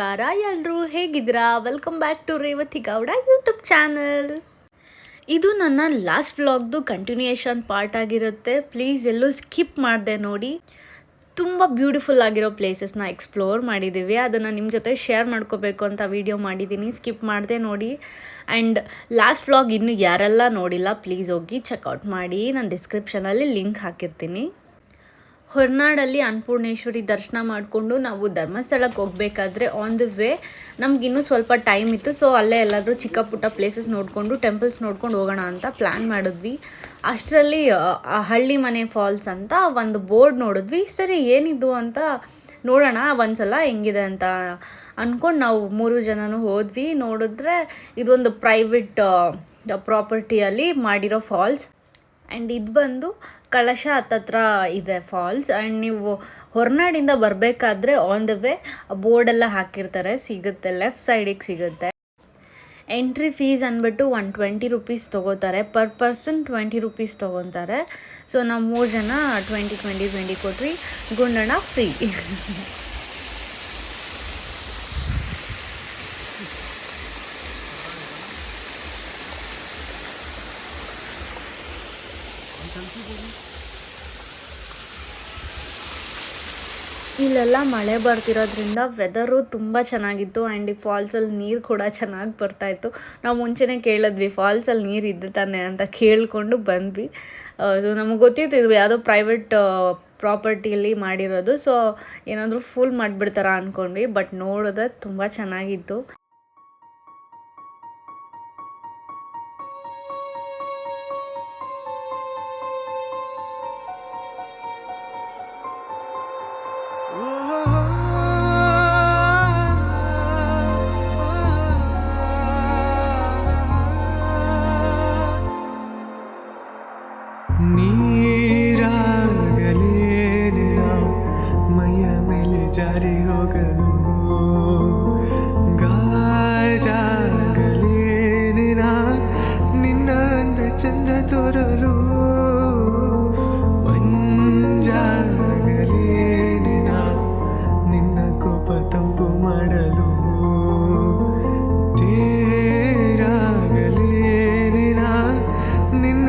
ನಮಸ್ಕಾರ ಎಲ್ಲರೂ ಹೇಗಿದ್ದೀರಾ? Welcome back to Revathi Gowda YouTube channel ಇದು ನನ್ನ ಲಾಸ್ಟ್ ವ್ಲಾಗ್ದು ಕಂಟಿನ್ಯೂಯೇಷನ್ ಪಾರ್ಟ್ ಆಗಿರುತ್ತೆ. ಪ್ಲೀಸ್ ಎಲ್ಲೂ ಸ್ಕಿಪ್ ಮಾಡಿದೆ ನೋಡಿ. ತುಂಬ ಬ್ಯೂಟಿಫುಲ್ ಆಗಿರೋ ಪ್ಲೇಸಸ್ನ ಎಕ್ಸ್ಪ್ಲೋರ್ ಮಾಡಿದ್ದೀವಿ. ಅದನ್ನು ನಿಮ್ಮ ಜೊತೆ ಶೇರ್ ಮಾಡ್ಕೋಬೇಕು ಅಂತ ವಿಡಿಯೋ ಮಾಡಿದ್ದೀನಿ. ಸ್ಕಿಪ್ ಮಾಡಿದೆ ನೋಡಿ. ಆ್ಯಂಡ್ ಲಾಸ್ಟ್ ವ್ಲಾಗ್ ಇನ್ನೂ ಯಾರೆಲ್ಲ ನೋಡಿಲ್ಲ ಪ್ಲೀಸ್ ಹೋಗಿ ಚೆಕ್ಔಟ್ ಮಾಡಿ. ನಾನು ಡಿಸ್ಕ್ರಿಪ್ಷನಲ್ಲಿ ಲಿಂಕ್ ಹಾಕಿರ್ತೀನಿ. ಹೊರನಾಡಲ್ಲಿ ಅನ್ನಪೂರ್ಣೇಶ್ವರಿ ದರ್ಶನ ಮಾಡಿಕೊಂಡು ನಾವು ಧರ್ಮಸ್ಥಳಕ್ಕೆ ಹೋಗಬೇಕಾದ್ರೆ ಆನ್ ದ ವೇ ನಮಗಿನ್ನೂ ಸ್ವಲ್ಪ ಟೈಮ್ ಇತ್ತು. ಸೊ ಅಲ್ಲೇ ಎಲ್ಲಾದರೂ ಚಿಕ್ಕ ಪುಟ್ಟ ಪ್ಲೇಸಸ್ ನೋಡಿಕೊಂಡು ಟೆಂಪಲ್ಸ್ ನೋಡ್ಕೊಂಡು ಹೋಗೋಣ ಅಂತ ಪ್ಲ್ಯಾನ್ ಮಾಡಿದ್ವಿ. ಅಷ್ಟರಲ್ಲಿ ಹಳ್ಳಿ ಮನೆ ಫಾಲ್ಸ್ ಅಂತ ಒಂದು ಬೋರ್ಡ್ ನೋಡಿದ್ವಿ. ಸರಿ, ಏನಿದು ಅಂತ ನೋಡೋಣ, ಒಂದ್ಸಲ ಹೆಂಗಿದೆ ಅಂತ ಅಂದ್ಕೊಂಡು ನಾವು ಮೂರು ಜನನೂ ಹೋದ್ವಿ. ನೋಡಿದ್ರೆ ಇದೊಂದು ಪ್ರೈವೇಟ್ ಪ್ರಾಪರ್ಟಿಯಲ್ಲಿ ಮಾಡಿರೋ ಫಾಲ್ಸ್ ಆ್ಯಂಡ್ ಇದು ಬಂದು ಕಳಶ ಹತ್ತತ್ರ ಇದೆ ಫಾಲ್ಸ್ ಆ್ಯಂಡ್ ನೀವು ಹೊರನಾಡಿಂದ ಬರಬೇಕಾದ್ರೆ ಆನ್ ದ ವೇ ಬೋರ್ಡೆಲ್ಲ ಹಾಕಿರ್ತಾರೆ, ಸಿಗುತ್ತೆ ಲೆಫ್ಟ್ ಸೈಡಿಗೆ ಸಿಗುತ್ತೆ. ಎಂಟ್ರಿ ಫೀಸ್ ಅಂದ್ಬಿಟ್ಟು ಒನ್ ಟ್ವೆಂಟಿ ರುಪೀಸ್ ತೊಗೋತಾರೆ ಪರ್ ಪರ್ಸನ್ ಟ್ವೆಂಟಿ ರುಪೀಸ್ ತೊಗೊತಾರೆ. ಸೊ ನಾವು ಮೂರು ಜನ ಟ್ವೆಂಟಿ ಟ್ವೆಂಟಿ ಟ್ವೆಂಟಿ ಕೊಟ್ವಿ, ಗುಂಡಣ್ಣ ಫ್ರೀ ಇಲ್ಲೆಲ್ಲ ಮಳೆ ಬರ್ತಿರೋದ್ರಿಂದ ವೆದರು ತುಂಬ ಚೆನ್ನಾಗಿತ್ತು ಆ್ಯಂಡ್ ಈ ಫಾಲ್ಸಲ್ಲಿ ನೀರು ಕೂಡ ಚೆನ್ನಾಗಿ ಬರ್ತಾಯಿತ್ತು. ನಾವು ಮುಂಚೆನೇ ಕೇಳಿದ್ವಿ ಫಾಲ್ಸಲ್ಲಿ ನೀರು ಇದ್ದ ತಾನೆ ಅಂತ ಕೇಳಿಕೊಂಡು ಬಂದ್ವಿ. ಸೊ ನಮಗೆ ಗೊತ್ತಿತ್ತು ಇದು ಯಾವುದೋ ಪ್ರೈವೇಟ್ ಪ್ರಾಪರ್ಟಿಯಲ್ಲಿ ಮಾಡಿರೋದು. ಸೊ ಏನಾದರೂ ಫುಲ್ ಮಾಡಿಬಿಡ್ತಾರ ಅಂದ್ಕೊಂಡ್ವಿ ಬಟ್ ನೋಡಿದ್ರೆ ತುಂಬ ಚೆನ್ನಾಗಿತ್ತು. ಚಂದ ತೋರಲು ಮಂಜಾಗಲೇನಿನ ನಿನ್ನ ಕೋಪ ಮಾಡಲು ನಿನ್ನ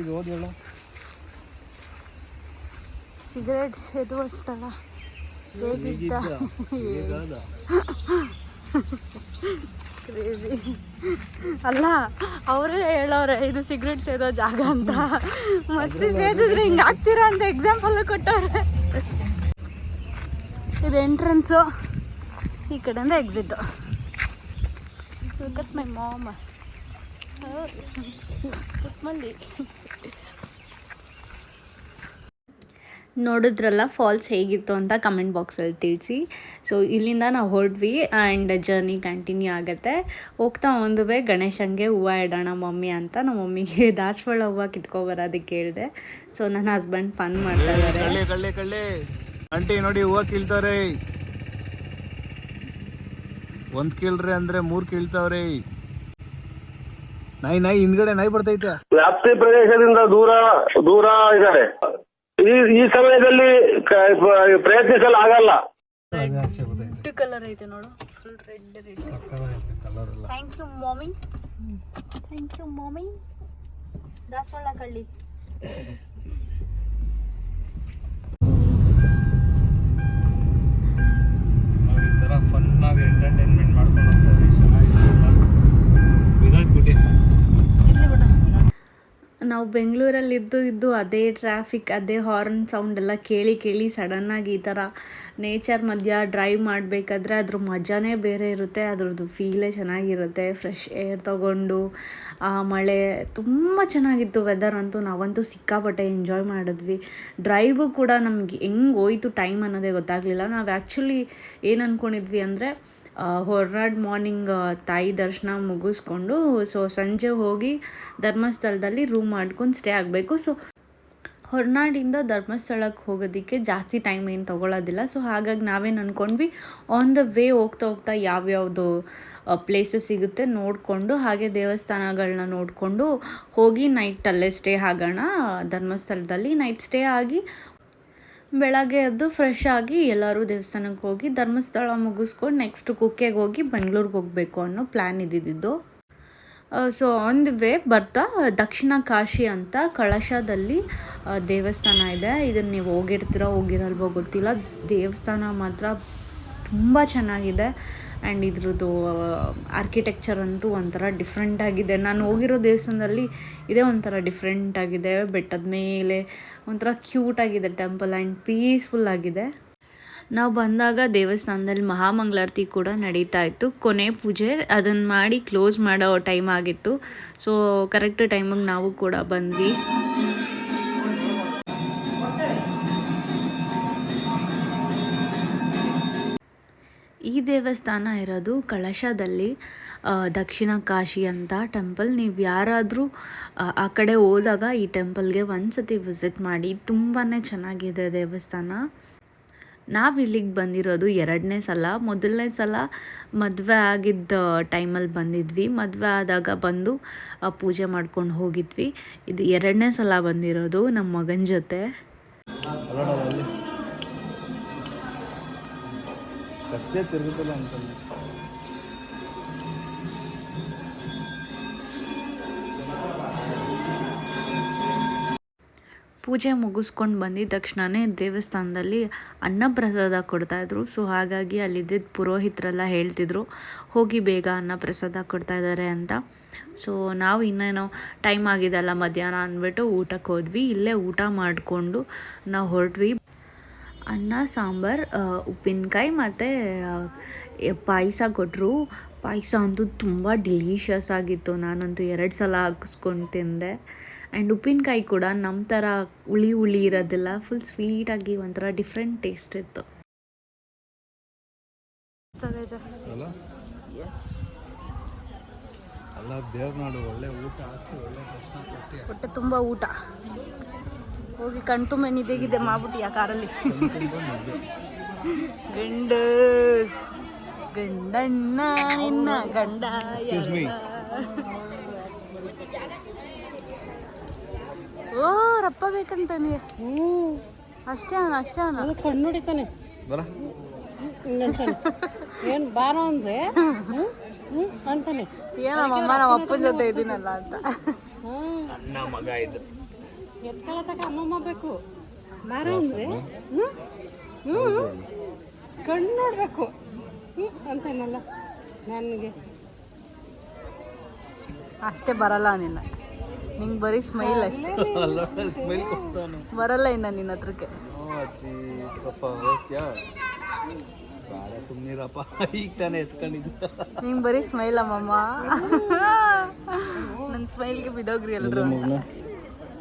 ಏನಿದು ಓದಿ ಹೇಳು. ಸಿಗರೇಟ್ ಹೇಗಿದ್ದ? Crazy. ಅಲ್ಲ ಅವರೇ ಹೇಳೋರೆ ಇದು ಸಿಗರೇಟ್ ಸೇದೋ ಜಾಗ ಅಂತ. ಮತ್ತೆ ಸೇದಿದ್ರೆ ಹಿಂಗೆ ಆಗ್ತೀರಾ ಅಂತ ಎಕ್ಸಾಂಪಲ್ ಕೊಟ್ಟವ್ರೆ. ಇದು ಎಂಟ್ರೆನ್ಸು ಈ ಕಡೆಯಿಂದ ಎಕ್ಸಿಟ್ ಲುಕ್ ಮೈ ಮಾಮ್ ನೋಡಿದ್ರಲ್ಲ ಫಾಲ್ಸ್ ಹೇಗಿತ್ತು ಅಂತ ಕಮೆಂಟ್ ಬಾಕ್ಸಲ್ಲಿ ತಿಳಿಸಿ. ಸೊ ಇಲ್ಲಿಂದ ನಾವು ಹೊರಡ್ವಿ ಆ್ಯಂಡ್ ಜರ್ನಿ ಕಂಟಿನ್ಯೂ ಆಗುತ್ತೆ. ಹೋಗ್ತಾ ಒಂದು ವೇ ಗಣೇಶಂಗೆ ಹೂವು ಇಡೋಣ ಮಮ್ಮಿ ಅಂತ. ನಮ್ಮ ಮಮ್ಮಿಗೆ ದಾಸವಾಳ ಹೂವು ಕಿತ್ಕೊಬರೋದಕ್ಕೆ ಹೇಳಿದೆ ಸೊ ನನ್ನ ಹಸ್ಬೆಂಡ್ ಫನ್ ಮಾಡ್ತಾ ಇದ್ದಾರೆ ಆಂಟಿ ನೋಡಿ ಹೂವು ಕೀಳ್ತಾವ್ರೆ ಒಂದ್ ಕೀಳ್ರೆ ಅಂದ್ರೆ ಮೂರು ಕೀಳ್ತಾವ್ರೆ. ನಾಯಿ ನಾಯಿ ಹಿಂದ್ಗಡೆ ನಾಯಿ ಬರ್ತೈತೆ. ವ್ಯಾಪ್ತಿ ಪ್ರದೇಶದಿಂದ ದೂರ ದೂರ ಇದ್ದಾರೆ. ಈ ಈ ಸಮಯದಲ್ಲಿ ಕ- ಪ್ರಯತ್ನಿಸಲು ಆಗಲ್ಲ ಕಲರ್ ಐತೆ ನೋಡು. Full red red thank you Mami thank you ಮಾಮಿ ದಾಸವಾಳ ಕಳ್ಳಿ. ಫನ್ ಆಗಿ ಎಂಟರ್ಟೈನ್ ನಾವು ಬೆಂಗಳೂರಲ್ಲಿ ಇದ್ದು ಅದೇ ಟ್ರಾಫಿಕ್ ಅದೇ ಹಾರ್ನ್ ಸೌಂಡ್ ಎಲ್ಲ ಕೇಳಿ ಕೇಳಿ ಸಡನ್ನಾಗಿ ಈ ಥರ ನೇಚರ್ ಮಧ್ಯ ಡ್ರೈವ್ ಮಾಡಬೇಕಾದ್ರೆ ಅದ್ರ ಮಜಾನೇ ಬೇರೆ ಇರುತ್ತೆ, ಅದ್ರದ್ದು ಫೀಲೇ ಚೆನ್ನಾಗಿರುತ್ತೆ. ಫ್ರೆಶ್ ಏರ್ ತಗೊಂಡು, ಆ ಮಳೆ ತುಂಬ ಚೆನ್ನಾಗಿತ್ತು ವೆದರ್ ಅಂತೂ ನಾವಂತೂ ಸಿಕ್ಕಾಪಟ್ಟೆ ಎಂಜಾಯ್ ಮಾಡಿದ್ವಿ. ಡ್ರೈವು ಕೂಡ ನಮ್ಗೆ ಹೆಂಗೆ ಹೋಯ್ತು ಟೈಮ್ ಅನ್ನೋದೇ ಗೊತ್ತಾಗಲಿಲ್ಲ. ನಾವು ಆ್ಯಕ್ಚುಲಿ ಏನು ಅಂದ್ಕೊಂಡಿದ್ವಿ ಅಂದರೆ ಹೊರನಾಡು ಮಾರ್ನಿಂಗ್ ತಾಯಿ ದರ್ಶನ ಮುಗಿಸ್ಕೊಂಡು ಸೊ ಸಂಜೆ ಹೋಗಿ ಧರ್ಮಸ್ಥಳದಲ್ಲಿ ರೂಮ್ ಮಾಡ್ಕೊಂಡು ಸ್ಟೇ ಆಗಬೇಕು. ಸೊ ಹೊರನಾಡಿಂದ ಧರ್ಮಸ್ಥಳಕ್ಕೆ ಹೋಗೋದಕ್ಕೆ ಜಾಸ್ತಿ ಟೈಮ್ ಏನು ತೊಗೊಳ್ಳೋದಿಲ್ಲ ಸೊ ಹಾಗಾಗಿ ನಾವೇನು ಅಂದ್ಕೊಂಡ್ವಿ ಆನ್ ದ ವೇ ಹೋಗ್ತಾ ಹೋಗ್ತಾ ಯಾವ್ಯಾವುದು ಪ್ಲೇಸಸ್ ಸಿಗುತ್ತೆ ನೋಡಿಕೊಂಡು, ಹಾಗೆ ದೇವಸ್ಥಾನಗಳನ್ನ ನೋಡಿಕೊಂಡು ಹೋಗಿ ನೈಟ್ ಅಲ್ಲೇ ಸ್ಟೇ ಆಗೋಣ. ಧರ್ಮಸ್ಥಳದಲ್ಲಿ ನೈಟ್ ಸ್ಟೇ ಆಗಿ ಬೆಳಗ್ಗೆ ಎದ್ದು ಫ್ರೆಶ್ ಆಗಿ ಎಲ್ಲರೂ ದೇವಸ್ಥಾನಕ್ಕೆ ಹೋಗಿ ಧರ್ಮಸ್ಥಳ ಮುಗಿಸ್ಕೊಂಡು ನೆಕ್ಸ್ಟ್ ಕುಕ್ಕೆಗೆ ಹೋಗಿ ಬೆಂಗ್ಳೂರಿಗೆ ಹೋಗಬೇಕು ಅನ್ನೋ ಪ್ಲ್ಯಾನ್ ಇದ್ದಿದ್ದು. ಸೊ ಆನ್ ದಿ ವೇ ಬರ್ತಾ ದಕ್ಷಿಣ ಕಾಶಿ ಅಂತ ಕಳಶದಲ್ಲಿ ದೇವಸ್ಥಾನ ಇದೆ. ಇದನ್ನು ನೀವು ಹೋಗಿರ್ತೀರ ಹೋಗಿರಲ್ವೋ ಗೊತ್ತಿಲ್ಲ. ದೇವಸ್ಥಾನ ಮಾತ್ರ ತುಂಬ ಚೆನ್ನಾಗಿದೆ. ಆ್ಯಂಡ್ ಇದ್ರದ್ದು ಆರ್ಕಿಟೆಕ್ಚರ್ ಅಂತೂ ಒಂಥರ ಡಿಫ್ರೆಂಟ್ ಆಗಿದೆ. ನಾನು ಹೋಗಿರೋ ದೇವಸ್ಥಾನದಲ್ಲಿ ಇದೇ ಒಂಥರ ಡಿಫ್ರೆಂಟ್ ಆಗಿದೆ. ಬೆಟ್ಟದ ಮೇಲೆ ಒಂಥರ ಕ್ಯೂಟ್ ಆಗಿದೆ ಟೆಂಪಲ್ ಆ್ಯಂಡ್ ಪೀಸ್ಫುಲ್ ಆಗಿದೆ. ನಾವು ಬಂದಾಗ ದೇವಸ್ಥಾನದಲ್ಲಿ ಮಹಾಮಂಗಳಾರತಿ ಕೂಡ ನಡೀತಾ ಇತ್ತು. ಕೊನೆ ಪೂಜೆ ಅದನ್ನು ಮಾಡಿ ಕ್ಲೋಸ್ ಮಾಡೋ ಟೈಮ್ ಆಗಿತ್ತು. ಸೊ ಕರೆಕ್ಟ್ ಟೈಮಿಗೆ ನಾವು ಕೂಡ ಬಂದ್ವಿ. ಈ ದೇವಸ್ಥಾನ ಇರೋದು ಕಳಶದಲ್ಲಿ ದಕ್ಷಿಣ ಕಾಶಿ ಅಂತ ಟೆಂಪಲ್. ನೀವು ಯಾರಾದರೂ, ಆ ಕಡೆ ಹೋದಾಗ ಈ ಟೆಂಪಲ್ಗೆ ಒಂದ್ಸತಿ ವಿಸಿಟ್ ಮಾಡಿ ತುಂಬಾ ಚೆನ್ನಾಗಿದೆ ದೇವಸ್ಥಾನ. ನಾವು ಇಲ್ಲಿಗೆ ಬಂದಿರೋದು ಎರಡನೇ ಸಲ. ಮೊದಲನೇ ಸಲ ಮದುವೆ ಆಗಿದ್ದ ಟೈಮಲ್ಲಿ ಬಂದಿದ್ವಿ. ಮದುವೆ ಆದಾಗ ಬಂದು ಪೂಜೆ ಮಾಡ್ಕೊಂಡು ಹೋಗಿದ್ವಿ. ಇದು ಎರಡನೇ ಸಲ ಬಂದಿರೋದು ನಮ್ಮ ಮಗನ ಜೊತೆ. ಕತ್ತೆ ತಿರುಗುತ್ತಲ್ಲ ಅಂತ ಪೂಜೆ ಮುಗಿಸ್ಕೊಂಡು ಬಂದಿದ ತಕ್ಷಣವೇ ದೇವಸ್ಥಾನದಲ್ಲಿ ಅನ್ನಪ್ರಸಾದ ಕೊಡ್ತಾಯಿದ್ರು ಸೊ ಹಾಗಾಗಿ ಅಲ್ಲಿದ್ದ ಪುರೋಹಿತರೆಲ್ಲ ಹೇಳ್ತಿದ್ರು, ಹೋಗಿ ಬೇಗ ಅನ್ನಪ್ರಸಾದ ಕೊಡ್ತಾಯಿದ್ದಾರೆ ಅಂತ. ಸೊ ನಾವು ಇನ್ನೇನೋ ಟೈಮ್ ಆಗಿದೆಲ್ಲ ಮಧ್ಯಾಹ್ನ ಅಂದ್ಬಿಟ್ಟು ಊಟಕ್ಕೆ ಹೋದ್ವಿ. ಇಲ್ಲೇ ಊಟ ಮಾಡಿಕೊಂಡು ನಾವು ಹೊರಟ್ವಿ. ಅನ್ನ ಸಾಂಬಾರು ಉಪ್ಪಿನಕಾಯಿ ಮತ್ತು ಪಾಯಸ ಕೊಟ್ಟರು ಪಾಯಸ ಅಂತೂ ತುಂಬ ಡಿಲೀಷಿಯಸ್ ಆಗಿತ್ತು. ನಾನಂತೂ ಎರಡು ಸಲ ಹಾಕಿಸ್ಕೊಂಡು ತಿಂದೆ. ಆ್ಯಂಡ್ ಉಪ್ಪಿನಕಾಯಿ ಕೂಡ ನಮ್ಮ ಥರ ಹುಳಿ ಹುಳಿ ಇರೋದಿಲ್ಲ. ಫುಲ್ ಸ್ವೀಟಾಗಿ ಒಂಥರ ಡಿಫ್ರೆಂಟ್ ಟೇಸ್ಟ್ ಇತ್ತು. ಹೊಟ್ಟೆ ತುಂಬ ಊಟ. ಹೋಗಿ ಕಣ್ತುಂಬ ನಿದ್ದೆಗಿದ್ದೆ ಮಾಡ್ಬಿಟ್ಟು ಆ ಕಾರಲ್ಲಿ. ಗಂಡ ಗಂಡಣ್ಣ ನಿನ್ನ ಗಂಡ me. ಓ ರಪ್ಪ ಬೇಕಂತಾನೆ. ಅಷ್ಟೇ ಅವನು ಅಷ್ಟೇ ಅವನು. ಕಣ್ಣು ಹೊಡಿತಾನೆ. ಹಿಂಗಂತಾನೆ ಏನು ಬಾರೋ ಅಂದ್ರೆ ಹ್ಮ್ ಹ್ಞೂ ಅಂತಾನೆ. ಏನಮ್ಮ ಅಮ್ಮ ನಮ್ಮ ಅಪ್ಪನ ಜೊತೆ ಇದ್ದೀನಲ್ಲ ಅಂತ. ಹ್ಞೂ ಅಣ್ಣ ಮಗ ಇದು ಎತ್ಕೊಳತಕ ಅಮ್ಮಮ್ಮ ಬೇಕು. ಮರ ಅಂದ್ರೆ ಹ್ಞೂ ಹ್ಞೂ ಕಣ್ಣು ನೋಡಬೇಕು. ಹ್ಞೂ ಅಂತಾನಲ್ಲ. ನನಗೆ. ಅಷ್ಟೇ ಬರಲ್ಲ ನಿನ್ನ. ನಿಂಗೆ ಬರೀ ಸ್ಮೈಲ್ ಅಷ್ಟೇ. ಅಲ್ಲ ಸ್ಮೆಲ್ ಕೊಡ್ತಾನು. ಬರಲ್ಲ ಇನ್ನ ನಿನ್ನ ಹತ್ರಕ್ಕೆ. ಸುಮ್ಮನಿರಪ್ಪ ಈಗ ತಾನೇ ಎತ್ಕೊಂಡಿದ್ದು. ನಿಂಗೆ ಬರೀ ಸ್ಮೈಲ್ ಅಮ್ಮಮ್ಮ. ನನ್ನ ಸ್ಮೈಲ್ಗೆ ಬಿದೋಗ್ರಿ ಎಲ್ರು ಅಂತ.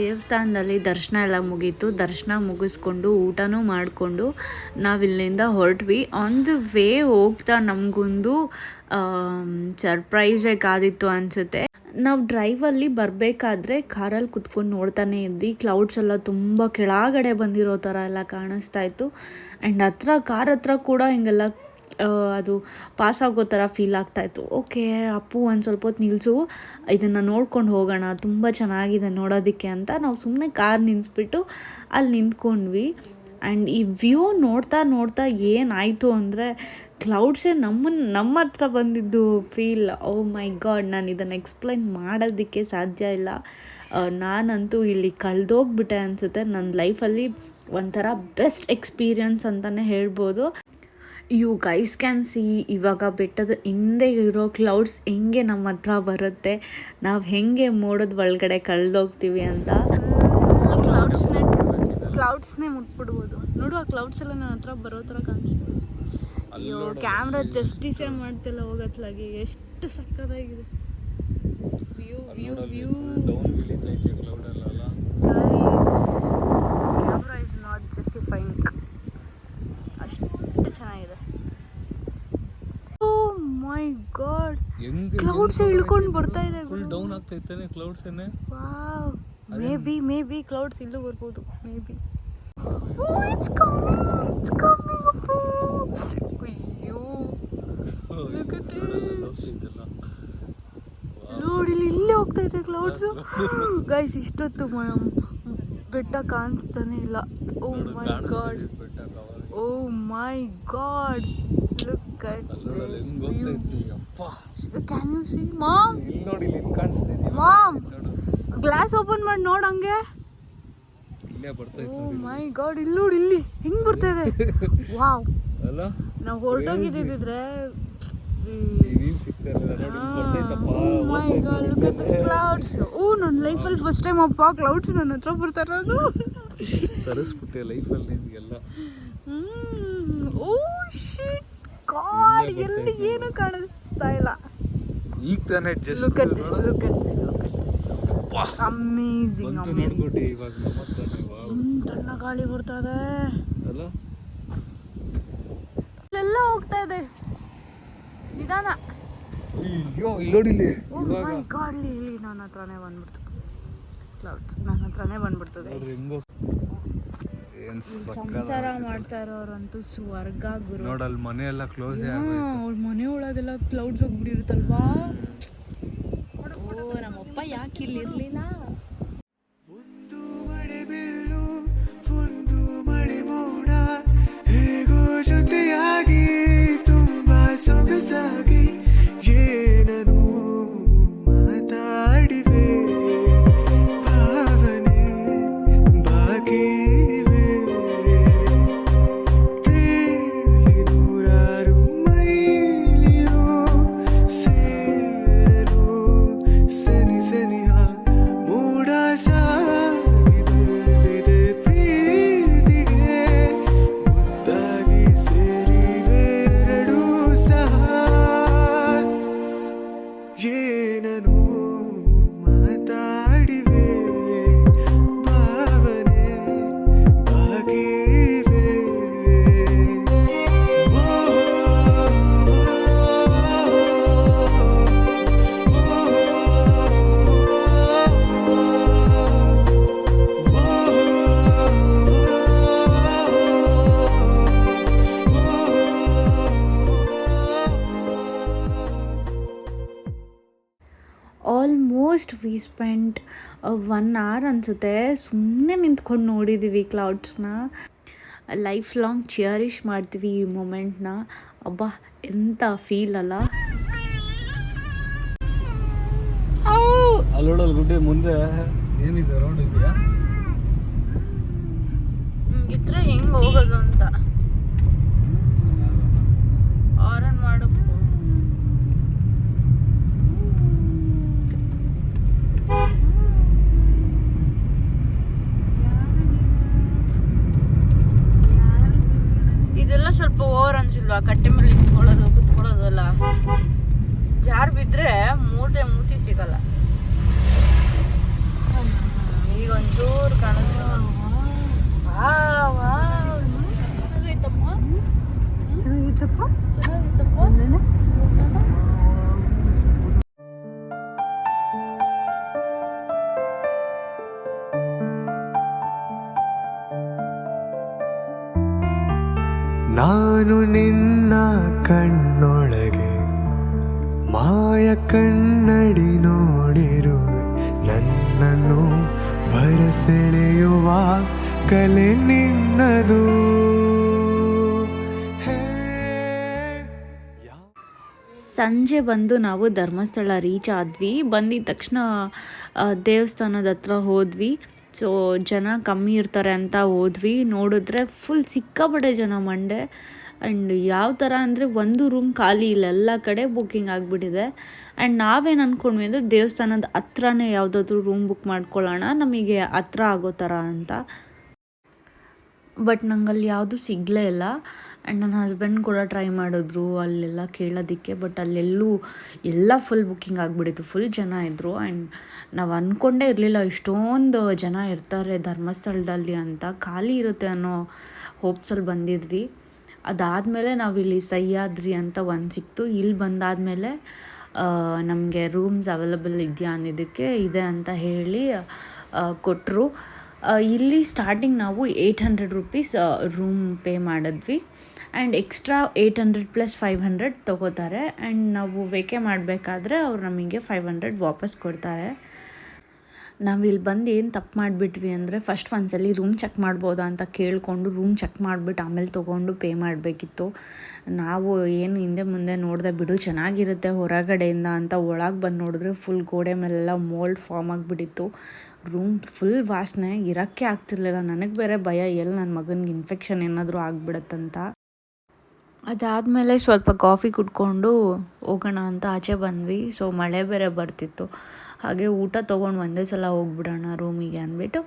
ದೇವಸ್ಥಾನದಲ್ಲಿ ದರ್ಶನ ಎಲ್ಲ ಮುಗೀತು. ದರ್ಶನ ಮುಗಿಸ್ಕೊಂಡು ಊಟನೂ ಮಾಡಿಕೊಂಡು ನಾವಿಲ್ಲಿಂದ ಹೊರಟ್ವಿ. ಆನ್ ದ ವೇ ಹೋಗ್ತಾ ನಮಗೊಂದು ಸರ್ಪ್ರೈಸೇ ಕಾದಿತ್ತು ಅನಿಸುತ್ತೆ. ನಾವು ಡ್ರೈವಲ್ಲಿ ಬರಬೇಕಾದ್ರೆ ಕಾರಲ್ಲಿ ಕುತ್ಕೊಂಡು ನೋಡ್ತಾನೆ ಇದ್ವಿ. ಕ್ಲೌಡ್ಸ್ ಎಲ್ಲ ತುಂಬ ಕೆಳಗಡೆ ಬಂದಿರೋ ಥರ ಎಲ್ಲ ಕಾಣಿಸ್ತಾ ಇತ್ತು. ಆ್ಯಂಡ್ ಹತ್ರ ಕಾರ್ ಹತ್ರ ಕೂಡ ಹಿಂಗೆಲ್ಲ ಅದು ಪಾಸ್ ಆಗೋ ಥರ ಫೀಲ್ ಆಗ್ತಾಯಿತ್ತು ಓಕೆ ಅಪ್ಪು ಒಂದು ಸ್ವಲ್ಪ ಹೊತ್ತು ನಿಲ್ಲಿಸು ಇದನ್ನು ನೋಡ್ಕೊಂಡು ಹೋಗೋಣ. ತುಂಬ ಚೆನ್ನಾಗಿದೆ ನೋಡೋದಕ್ಕೆ ಅಂತ ನಾವು ಸುಮ್ಮನೆ ಕಾರ್ ನಿಲ್ಲಿಸ್ಬಿಟ್ಟು ಅಲ್ಲಿ ನಿಂತ್ಕೊಂಡ್ವಿ. ಆ್ಯಂಡ್ ಈ ವ್ಯೂ ನೋಡ್ತಾ ನೋಡ್ತಾ ಏನಾಯಿತು ಅಂದರೆ ಕ್ಲೌಡ್ಸೇ ನಮ್ಮನ್ನು ನಮ್ಮ ಹತ್ರ ಬಂದಿದ್ದು ಫೀಲ್ ಓ ಮೈ ಗಾಡ್ ನಾನು ಇದನ್ನು ಎಕ್ಸ್ಪ್ಲೈನ್ ಮಾಡೋದಕ್ಕೆ ಸಾಧ್ಯ ಇಲ್ಲ. ನಾನಂತೂ ಇಲ್ಲಿ ಕಳೆದೋಗ್ಬಿಟ್ಟೆ ಅನಿಸುತ್ತೆ. ನನ್ನ ಲೈಫಲ್ಲಿ ಒಂಥರ ಬೆಸ್ಟ್ ಎಕ್ಸ್ಪೀರಿಯನ್ಸ್ ಅಂತಲೇ ಹೇಳ್ಬೋದು. ಯು ಗೈಸ್ ಕ್ಯಾನ್ ಸಿ ಇವಾಗ ಬೆಟ್ಟದ ಹಿಂದೆ ಇರೋ ಕ್ಲೌಡ್ಸ್ ಹೆಂಗೆ ನಮ್ಮ ಹತ್ರ ಬರುತ್ತೆ. ನಾವು ಹೆಂಗೆ ಮೋಡದ ಒಳಗಡೆ ಕಳೆದೋಗ್ತೀವಿ ಅಂತ. ಕ್ಲೌಡ್ಸ್ನೇ ಕ್ಲೌಡ್ಸ್ನೇ ಮುಟ್ಬಿಡ್ಬೋದು. ನೋಡು ಆ ಕ್ಲೌಡ್ಸ್ ಎಲ್ಲ ನನ್ನ ಹತ್ರ ಬರೋ ಥರ ಕಾಣಿಸ್ತಿದೆ. ಅಯ್ಯೋ ಕ್ಯಾಮ್ರಾ ಜಸ್ಟಿಸೇ ಮಾಡ್ತಿಲ್ಲ ಹೋಗತ್ಲಾಗಿ. ಎಷ್ಟು ಸಕ್ಕತ್ತಾಗಿದೆ. View view view camera is not justifying ಅಷ್ಟು ಚೆನ್ನಾಗಿದೆ. Oh my God. ಕ್ಲೌಡ್ಸ್ ಇಳ್ಕೊಂಡು ಬರ್ತಾ ಇದೆ ಫುಲ್ ಡೌನ್ ಆಗ್ತೈತಾನೆ ಕ್ಲೌಡ್ಸ್ ಏನೇ? Wow. Maybe maybe clouds ಇಲ್ಲೂ ಬರ್ಬೋದು maybe it's coming it's coming ಅಯ್ಯೋ. Look at this. ನೋಡಿ ಇಲ್ಲಿ ಇಲ್ಲೇ ಹೋಗ್ತಾ ಇದೆ ಕ್ಲೌಡ್ಸ್ ಗೈಸ್ ಇಷ್ಟೊತ್ತು ಮ್ಯಾಮ್ ಬೆಟ್ಟ ಕಾಣಿಸ್ತಾನೆ ಇಲ್ಲ. ಓ my God oh my God look at this ಹೆಂಗ್ ಅಪ್ಪ. ಕ್ಯಾನ್ ಯು ಸಿ ಮಾಮ್ ನೋಡಿ ಇಲ್ಲಿ ಕಾಣಿಸ್ತಿದೆ ಮಾಮ್ ನೋಡು. ಗ್ಲಾಸ್ ಓಪನ್ ಮಾಡಿ ನೋಡಂಗೆ ಇಲ್ಲೇ ಬರ್ತೈತಿ ಓ ಮೈ ಗಾಡ್ ಇಲ್ಲಿ ನೋಡಿ ಇಲ್ಲಿ. ಹಿಂಗ್ ಬರ್ತಾ ಇದೆ? ವಾವ್ ಅಲ್ಲ? ನಾವು ಹೊರಟೋಗಿದ್ದಿದ್ರೆ ನೋಡಿ ಹಿಂಗ್ ಓ ನನ್ನ ಲೈಫಲ್ಲಿ ಫಸ್ಟ್ ಟೈಮ್ ಅಪ್ಪ ಕ್ಲೌಡ್ಸ್ ನನ್ನ ಹತ್ರ ಬರ್ತಾ ಇರೋದು. ತರಿಸ್ಬಿಟ್ಟೆ ಲೈಫಲ್ಲಿ ನಿಮ್ಗೆಲ್ಲ. ಓ ಶಿಟ್ ಗಾಡ್ ಎಲ್ಲಿ ಏನು ಕಾಣಿಸ್ತಾ ಇಲ್ಲ. ಈಗ ತಾನೇ just look at this look at this look at this amazing ನೋಡ್ಬಿಟ್ಟು ಇವಾಗ ನಮ್ಮ ಹತ್ರನೇ ತಣ್ಣ ಗಾಳಿ ಬರ್ತಾ ಇದೆ. ಅಲ್ಲ? ಎಲ್ಲ ಹೋಗ್ತಾ ಇದೆ. ನಿಧಾನ. ಅಯ್ಯೋ ಇಲ್ಲಿ ನೋಡಿ ಇಲ್ಲಿ ಮೈ ಗಾಡ್ ಇಲ್ಲಿ ನನ್ನ ಹತ್ರನೇ ಬಂದ್ಬಿಡ್ತು. ಕ್ಲೌಡ್ಸ್ ನನ್ನ ಹತ್ರನೇ ಬಂದ್ಬಿಡ್ತದೆ. ಏನ್ ಸಂಸಾರ ಮಾಡ್ತಾ ಇರೋರಂತೂ ಸ್ವರ್ಗ ಗುರು. ನೋಡಲ್ಲಿ ಮನೆ ಎಲ್ಲ ಕ್ಲೋಸ್ ಅವ್ರ ಮನೆ ಒಳಗೆಲ್ಲ ಕ್ಲೌಡ್ಸ್ ಹೋಗ್ಬಿಟ್ಟಿರುತ್ತಲ್ವಾ? ಓ ನಮ್ಮಪ್ಪ ಯಾಕೆ ಇಲ್ಲಿ ಅನಿಸುತ್ತೆ. ಸುಮ್ಮನೆ ನಿಂತ್ಕೊಂಡು ನೋಡಿದ್ದೀವಿ ಕ್ಲೌಡ್ಸ್ನ ಲೈಫ್ ಲಾಂಗ್ ಚಿಯರಿಶ್ ಮಾಡ್ತೀವಿ ಈ ಮೂಮೆಂಟ್ನ ಅಬ್ಬಾ ಎಂಥ ಫೀಲ್ ಅಲ್ಲ. ಅಲ್ಲೋಡಲ್ ಗುಡ್ಡೆ ಮುಂದೆ ಏನಿದೆ ರೋಡ್ ಇದೆಯಾ? ಇದ್ರೆ ಹೆಂಗೆ ಹೋಗೋದು ಅಂತ. ಆರನ್ ಮಾಡಬೇಕು ಇದೆಲ್ಲ ಸ್ವಲ್ಪ ಓವರ್ ಅನ್ಸಿಲ್ವಾ? ಕಟ್ಟೆ ಮೇಲೆ ನಿಂತ್ಕೊಳ್ಳೋದು ಕುತ್ಕೊಳ್ಳೋದಲ್ಲ ಜಾರ್ ಬಿದ್ದರೆ ಮೂಟೆ ಮೂತಿ ಸಿಗಲ್ಲ. ಈಗ ಒಂಚೂರು ಕಾಣಿಸ್ತಾ ಚೆನ್ನಾಗಿತ್ತಪ್ಪ ಚೆನ್ನಾಗಿತ್ತಪ್ಪ ನಾನು ನಿನ್ನ ಕಣ್ಣೊಳಗೆ, ಮಾಯ ಕಣ್ಣಡಿ ನೋಡಿರುವೆ. ನನ್ನನ್ನು ಭರಸೆಳೆಯುವ ಕಲೆ ನಿನ್ನದು. ಸಂಜೆ ಬಂದು ನಾವು ಧರ್ಮಸ್ಥಳ ರೀಚ್ ಆದ್ವಿ. ಬಂದಿದ ತಕ್ಷಣ ದೇವಸ್ಥಾನದ ಹತ್ರ ಹೋದ್ವಿ. ಸೊ ಜನ ಕಮ್ಮಿ ಇರ್ತಾರೆ ಅಂತ ಹೋದ್ವಿ. ನೋಡಿದ್ರೆ ಫುಲ್ ಸಿಕ್ಕಾಪಟ್ಟೆ ಜನ ಮಂಡೆ. ಆ್ಯಂಡ್ ಯಾವ ಥರ ಅಂದರೆ ಒಂದು ರೂಮ್ ಖಾಲಿ ಇಲ್ಲ. ಎಲ್ಲ ಕಡೆ ಬುಕ್ಕಿಂಗ್ ಆಗಿಬಿಟ್ಟಿದೆ. ಆ್ಯಂಡ್ ನಾವೇನು ಅಂದ್ಕೊಂಡ್ವಿ ಅಂದರೆ ದೇವಸ್ಥಾನದ ಹತ್ರನೇ ಯಾವುದಾದ್ರೂ ರೂಮ್ ಬುಕ್ ಮಾಡ್ಕೊಳ್ಳೋಣ. ನಮಗೆ ಹತ್ರ ಆಗೋ ಥರ ಅಂತ. ಬಟ್ ನಂಗಲ್ಲಿ ಯಾವುದು ಸಿಗಲೇ ಇಲ್ಲ. ಆ್ಯಂಡ್ ನನ್ನ ಹಸ್ಬೆಂಡ್ ಕೂಡ ಟ್ರೈ ಮಾಡಿದ್ರು ಅಲ್ಲೆಲ್ಲ ಕೇಳೋದಕ್ಕೆ ಬಟ್ ಅಲ್ಲೆಲ್ಲೂ ಎಲ್ಲ ಫುಲ್ ಬುಕ್ಕಿಂಗ್ ಆಗಿಬಿಟ್ಟಿತ್ತು ಫುಲ್ ಜನ ಇದ್ದರು ಆ್ಯಂಡ್ ನಾವು ಅಂದ್ಕೊಂಡೇ ಇರಲಿಲ್ಲ, ಇಷ್ಟೊಂದು ಜನ ಇರ್ತಾರೆ ಧರ್ಮಸ್ಥಳದಲ್ಲಿ ಅಂತ. ಖಾಲಿ ಇರುತ್ತೆ ಅನ್ನೋ ಹೋಪ್ಸಲ್ಲಿ ಬಂದಿದ್ವಿ. ಅದಾದಮೇಲೆ ನಾವಿಲ್ಲಿ ಸಹ್ಯಾದ್ರಿ ಅಂತ ಒಂದು ಸಿಕ್ತು. ಇಲ್ಲಿ ಬಂದಾದಮೇಲೆ ನಮಗೆ ರೂಮ್ಸ್ ಅವೈಲಬಲ್ ಇದೆಯಾ ಅನ್ನೋದಕ್ಕೆ ಇದೆ ಅಂತ ಹೇಳಿ ಕೊಟ್ಟರು ಇಲ್ಲಿ ಸ್ಟಾರ್ಟಿಂಗ್ ನಾವು eight hundred rupees room pay ಮಾಡಿದ್ವಿ. And extra eight hundred plus five hundred ತೊಗೋತಾರೆ. ಆ್ಯಂಡ್ ನಾವು ವೇಕೆ ಮಾಡಬೇಕಾದ್ರೆ ಅವ್ರು ನಮಗೆ ಫೈವ್ ಹಂಡ್ರೆಡ್ ವಾಪಸ್ ಕೊಡ್ತಾರೆ. ನಾವು ಇಲ್ಲಿ ಬಂದು ಏನು ತಪ್ಪು ಮಾಡಿಬಿಟ್ವಿ ಅಂದರೆ ಫಸ್ಟ್ ಒಂದ್ಸಲಿ ರೂಮ್ ಚೆಕ್ ಮಾಡ್ಬೋದಾ ಅಂತ ಕೇಳಿಕೊಂಡು ರೂಮ್ ಚೆಕ್ ಮಾಡಿಬಿಟ್ಟು ಆಮೇಲೆ ತೊಗೊಂಡು ಪೇ ಮಾಡಬೇಕಿತ್ತು. ನಾವು ಏನು ಹಿಂದೆ ಮುಂದೆ ನೋಡಿದೆ ಬಿಡು ಚೆನ್ನಾಗಿರುತ್ತೆ ಹೊರಗಡೆಯಿಂದ ಅಂತ ಒಳಗೆ ಬಂದು ನೋಡಿದ್ರೆ ಫುಲ್ ಗೋಡೆ ಮೇಲೆಲ್ಲ ಮೋಲ್ಡ್ ಫಾರ್ಮ್ ಆಗಿಬಿಟ್ಟಿತ್ತು. ರೂಮ್ ಫುಲ್ ವಾಸನೆ ಇರೋಕ್ಕೆ ಆಗ್ತಿರ್ಲಿಲ್ಲ. ನನಗೆ ಬೇರೆ ಭಯ ಎಲ್ಲಿ ನನ್ನ ಮಗನಿಗೆ ಇನ್ಫೆಕ್ಷನ್ ಏನಾದರೂ ಆಗಿಬಿಡತ್ತಂತ. ಅದಾದಮೇಲೆ ಸ್ವಲ್ಪ ಕಾಫಿ ಕುಡ್ಕೊಂಡು ಹೋಗೋಣ ಅಂತ ಆಚೆ ಬಂದ್ವಿ. ಸೊ ಮಳೆ ಬೇರೆ ಬರ್ತಿತ್ತು. ಹಾಗೆ ಊಟ ತೊಗೊಂಡು ಒಂದೇ ಸಲ ಹೋಗ್ಬಿಡೋಣ ರೂಮಿಗೆ ಅಂದ್ಬಿಟ್ಟು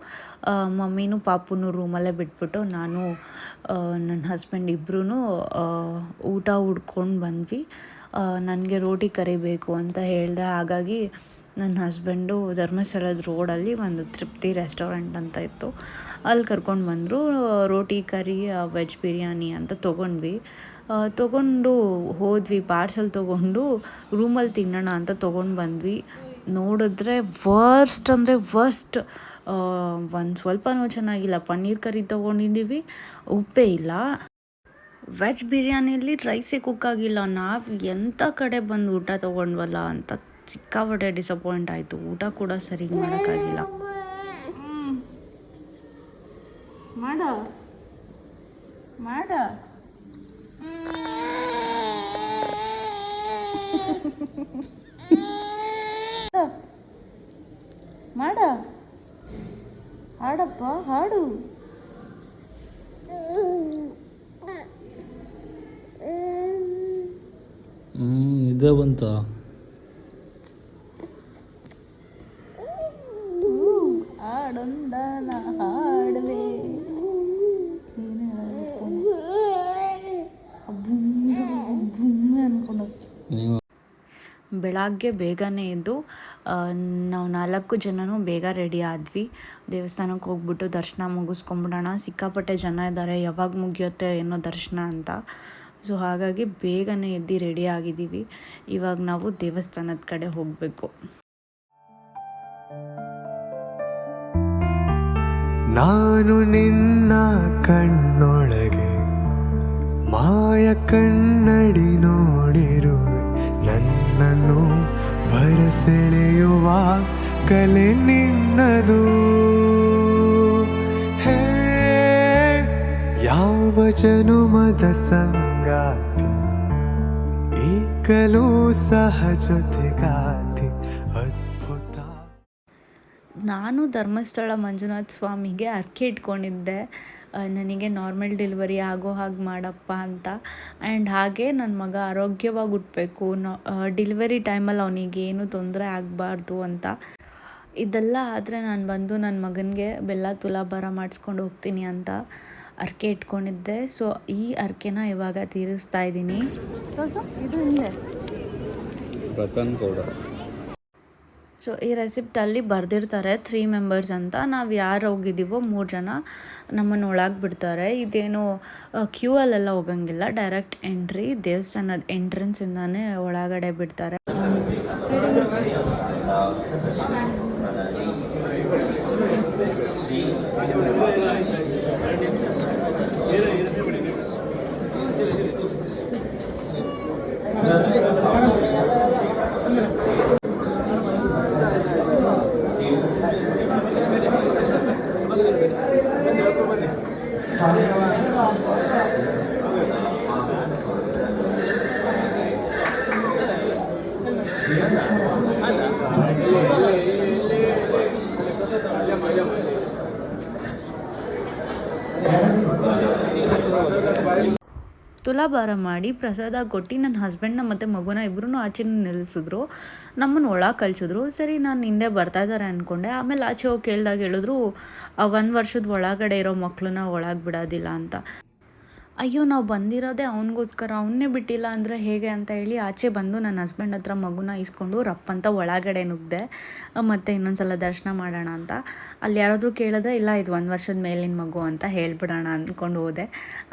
ಮಮ್ಮಿನೂ ಪಾಪುನೂ ರೂಮಲ್ಲೇ ಬಿಟ್ಬಿಟ್ಟು ನಾನು ನನ್ನ ಹಸ್ಬೆಂಡ್ ಇಬ್ಬರೂ ಊಟ ಹುಡ್ಕೊಂಡು ಬಂದ್ವಿ. ನನಗೆ ರೋಟಿ ಕರಿಬೇಕು ಅಂತ ಹೇಳಿದೆ. ಹಾಗಾಗಿ ನನ್ನ ಹಸ್ಬೆಂಡು ಧರ್ಮಸ್ಥಳದ ರೋಡಲ್ಲಿ ಒಂದು ತೃಪ್ತಿ ರೆಸ್ಟೋರೆಂಟ್ ಅಂತ ಇತ್ತು. ಅಲ್ಲಿ ಕರ್ಕೊಂಡು ಬಂದರು. ರೋಟಿ ಕರಿ ವೆಜ್ ಬಿರಿಯಾನಿ ಅಂತ ತೊಗೊಂಡ್ವಿ. ತೊಗೊಂಡು ಹೋದ್ವಿ ಪಾರ್ಸಲ್ ತೊಗೊಂಡು ರೂಮಲ್ಲಿ ತಿನ್ನೋಣ ಅಂತ ತೊಗೊಂಡು ಬಂದ್ವಿ. ನೋಡಿದ್ರೆ ವರ್ಸ್ಟ್ ಅಂದರೆ ವರ್ಸ್ಟ್ ಒಂದು ಸ್ವಲ್ಪನೂ ಚೆನ್ನಾಗಿಲ್ಲ. ಪನ್ನೀರ್ ಕರಿ ತೊಗೊಂಡಿದ್ದೀವಿ. ಉಪ್ಪೇ ಇಲ್ಲ. ವೆಜ್ ಬಿರಿಯಾನಿಯಲ್ಲಿ ರೈಸೇ ಕುಕ್ ಆಗಿಲ್ಲ. ನಾವು ಎಂಥ ಕಡೆ ಬಂದು ಊಟ ತೊಗೊಂಡ್ವಲ್ಲ ಅಂತ ಸಿಕ್ಕಾಪಟ್ಟೆ ಡಿಸಪಾಯಿಂಟ್ ಆಯಿತು. ಊಟ ಕೂಡ ಸರಿ ಮಾಡೋಕ್ಕಾಗಿಲ್ಲ. ಮಾಡ. ಮಾಡ. ಮಾಡ. ಹಾಡಪ್ಪ ಹಾಡು. ಇದೇ ಬಂತ. ಹಾಡೊಂದನ ಹಾಡುವೆ ಬೆಳಗ್ಗೆ ಬೇಗನೆ ಎದ್ದು ನಾವು ನಾಲ್ಕು ಜನನೂ ಬೇಗ ರೆಡಿ ಆದ್ವಿ. ದೇವಸ್ಥಾನಕ್ಕೆ ಹೋಗ್ಬಿಟ್ಟು ದರ್ಶನ ಮುಗಿಸ್ಕೊಂಬಿಡೋಣ. ಸಿಕ್ಕಾಪಟ್ಟೆ ಜನ ಇದ್ದಾರೆ. ಯಾವಾಗ ಮುಗಿಯುತ್ತೆ ಏನೋ ದರ್ಶನ ಅಂತ. ಸೊ ಹಾಗಾಗಿ ಬೇಗನೆ ಎದ್ದು ರೆಡಿ ಆಗಿದ್ದೀವಿ. ಇವಾಗ ನಾವು ದೇವಸ್ಥಾನದ ಕಡೆ ಹೋಗಬೇಕು. ನಾನು ನಿನ್ನ ಕಣ್ಣೊಳಗೆ, ಮಾಯ ಕಣ್ಣಡಿ ನೋಡಿರುವೆ. ನನ್ನನ್ನು ಬರೆಸೆಳೆಯುವ ಕಲೆ ನಿನ್ನದು. ಹೇ, ಯಾವ ಜನುಮದ ಸಂಗಾತಿ? ಈಗಲೂ ಸಹ ಜೊತೆಗಾತಿ ಅದ್ಭುತ. ನಾನು ಧರ್ಮಸ್ಥಳ ಮಂಜುನಾಥ ಸ್ವಾಮಿಗೆ ಅರ್ಕೆ ಇಟ್ಕೊಂಡಿದ್ದೆ. ನನಗೆ ನಾರ್ಮಲ್ ಡೆಲಿವರಿ ಆಗೋ ಹಾಗೆ ಮಾಡಪ್ಪ ಅಂತ. ಆ್ಯಂಡ್ ಹಾಗೆ ನನ್ನ ಮಗ ಆರೋಗ್ಯವಾಗಿ ಹುಟ್ಟಬೇಕು ಡೆಲಿವರಿ ಟೈಮಲ್ಲಿ ಅವನಿಗೆ ಏನು ತೊಂದರೆ ಆಗಬಾರ್ದು ಅಂತ. ಇದೆಲ್ಲ ಆದರೆ ನಾನು ಬಂದು ನನ್ನ ಮಗನಿಗೆ ಬೆಲ್ಲ ತುಲಾಭಾರ ಮಾಡಿಸ್ಕೊಂಡು ಹೋಗ್ತೀನಿ ಅಂತ ಅರ್ಕೆ ಇಟ್ಕೊಂಡಿದ್ದೆ. ಸೊ ಈ ಅರ್ಕೆನ ಇವಾಗ ತೀರಿಸ್ತಾ ಇದ್ದೀನಿ. ಸೊ ಈ ರೆಸಿಪ್ಟಲ್ಲಿ ಬರೆದಿರ್ತಾರೆ ತ್ರೀ ಮೆಂಬರ್ಸ್ ಅಂತ. ನಾವು ಯಾರು ಹೋಗಿದ್ದೀವೋ ಮೂರು ಜನ ನಮ್ಮನ್ನು ಒಳಗೆ ಬಿಡ್ತಾರೆ ಇದೇನು ಕ್ಯೂ ಅಲ್ಲೆಲ್ಲ ಹೋಗಂಗಿಲ್ಲ. ಡೈರೆಕ್ಟ್ ಎಂಟ್ರಿ ದೇವಸ್ಥಾನದ ಎಂಟ್ರೆನ್ಸಿಂದಾನೇ ಒಳಗಡೆ ಬಿಡ್ತಾರೆ. ತುಲಾಭಾರ ಮಾಡಿ ಪ್ರಸಾದ ಕೊಟ್ಟು ನನ್ನ ಹಸ್ಬೆಂಡ್ನ ಮತ್ತು ಮಗುನ ಇಬ್ಬರೂ ಆಚೆನ ನಿಲ್ಲಿಸಿದ್ರು. ನಮ್ಮನ್ನು ಒಳ ಕಳಿಸಿದ್ರು. ಸರಿ, ನಾನು ಹಿಂದೆ ಬರ್ತಾ ಇದ್ದಾರೆ ಅಂದ್ಕೊಂಡೆ ಆಮೇಲೆ ಆಚೆ ಹೋಗಿ ಕೇಳಿದಾಗ ಹೇಳಿದ್ರು ಒಂದು ವರ್ಷದ ಒಳಗಡೆ ಇರೋ ಮಕ್ಕಳನ್ನ ಒಳಗೆ ಬಿಡೋದಿಲ್ಲ ಅಂತ. ಅಯ್ಯೋ, ನಾವು ಬಂದಿರೋದೇ ಅವನಿಗೋಸ್ಕರ, ಅವನ್ನೇ ಬಿಟ್ಟಿಲ್ಲ ಅಂದರೆ ಹೇಗೆ ಅಂತ ಹೇಳಿ ಆಚೆ ಬಂದು ನನ್ನ ಹಸ್ಬೆಂಡ್ ಹತ್ರ ಮಗುನ ಇಸ್ಕೊಂಡು ರಪ್ಪಂತ ಒಳಗಡೆ ನುಗ್ದೆ ಮತ್ತು ಇನ್ನೊಂದು ಸಲ ದರ್ಶನ ಮಾಡೋಣ ಅಂತ. ಅಲ್ಲಿ ಯಾರಾದರೂ ಕೇಳಿದ್ರೆ, ಇಲ್ಲ, ಇದು ಒಂದು ವರ್ಷದ ಮೇಲಿನ ಮಗು ಅಂತ ಹೇಳ್ಬಿಡೋಣ ಅಂದ್ಕೊಂಡು ಹೋದೆ.